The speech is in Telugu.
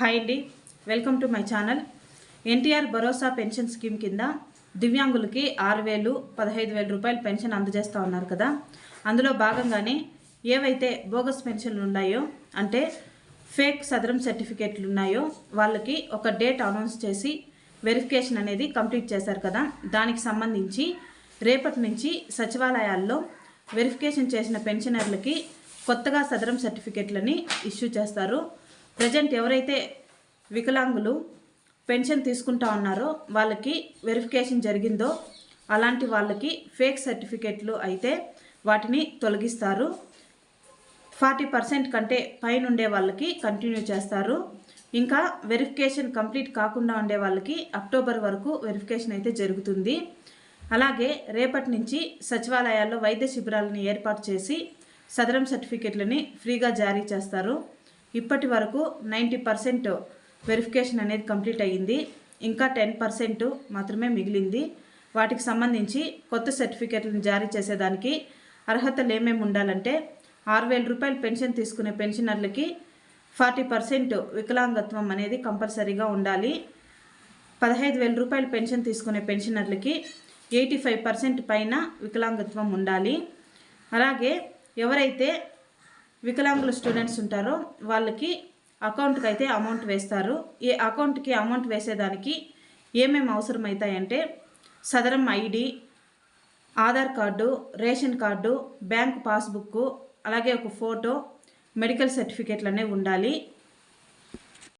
హాయ్ అండి. Welcome to my channel. NTR Bharosa pension scheme కింద దివ్యాంగులకి ఆరు వేలు పదహైదు వేల రూపాయలు పెన్షన్ అందజేస్తూ ఉన్నారు కదా. అందులో భాగంగానే ఏవైతే బోగస్ పెన్షన్లు ఉన్నాయో అంటే ఫేక్ సదరం సర్టిఫికేట్లు ఉన్నాయో వాళ్ళకి ఒక డేట్ అనౌన్స్ చేసి వెరిఫికేషన్ అనేది కంప్లీట్ చేశారు కదా. దానికి సంబంధించి రేపటి నుంచి సచివాలయాల్లో వెరిఫికేషన్ చేసిన పెన్షనర్లకి కొత్తగా సదరం సర్టిఫికేట్లని ఇష్యూ చేస్తారు. ప్రజెంట్ ఎవరైతే వికలాంగులు పెన్షన్ తీసుకుంటా ఉన్నారో వాళ్ళకి వెరిఫికేషన్ జరిగిందో అలాంటి వాళ్ళకి ఫేక్ సర్టిఫికేట్లు అయితే వాటిని తొలగిస్తారు. ఫార్టీ పర్సెంట్ కంటే పైన ఉండే వాళ్ళకి కంటిన్యూ చేస్తారు. ఇంకా వెరిఫికేషన్ కంప్లీట్ కాకుండా ఉండే వాళ్ళకి అక్టోబర్ వరకు వెరిఫికేషన్ అయితే జరుగుతుంది. అలాగే రేపటి నుంచి సచివాలయాల్లో వైద్య శిబిరాలను ఏర్పాటు చేసి సదరం సర్టిఫికెట్లని ఫ్రీగా జారీ చేస్తారు. ఇప్పటి వరకు నైంటీ పర్సెంట్ వెరిఫికేషన్ అనేది కంప్లీట్ అయ్యింది. ఇంకా టెన్ పర్సెంట్ మాత్రమే మిగిలింది. వాటికి సంబంధించి కొత్త సర్టిఫికెట్లను జారీ చేసేదానికి అర్హతలు ఏమేమి ఉండాలంటే ఆరు వేల రూపాయలు పెన్షన్ తీసుకునే పెన్షనర్లకి ఫార్టీ పర్సెంట్ వికలాంగత్వం అనేది కంపల్సరీగా ఉండాలి. పదహైదు వేల రూపాయలు పెన్షన్ తీసుకునే పెన్షనర్లకి ఎయిటీ ఫైవ్ పర్సెంట్ పైన వికలాంగత్వం ఉండాలి. అలాగే ఎవరైతే వికలాంగుల స్టూడెంట్స్ ఉంటారో వాళ్ళకి అకౌంట్కి అయితే అమౌంట్ వేస్తారు. ఈ అకౌంట్కి అమౌంట్ వేసేదానికి ఏమేమి అవసరమవుతాయంటే Sadaram ID Aadhaar card ration card bank passbook అలాగే ఒక ఫోటో మెడికల్ సర్టిఫికేట్లు అనేవి ఉండాలి.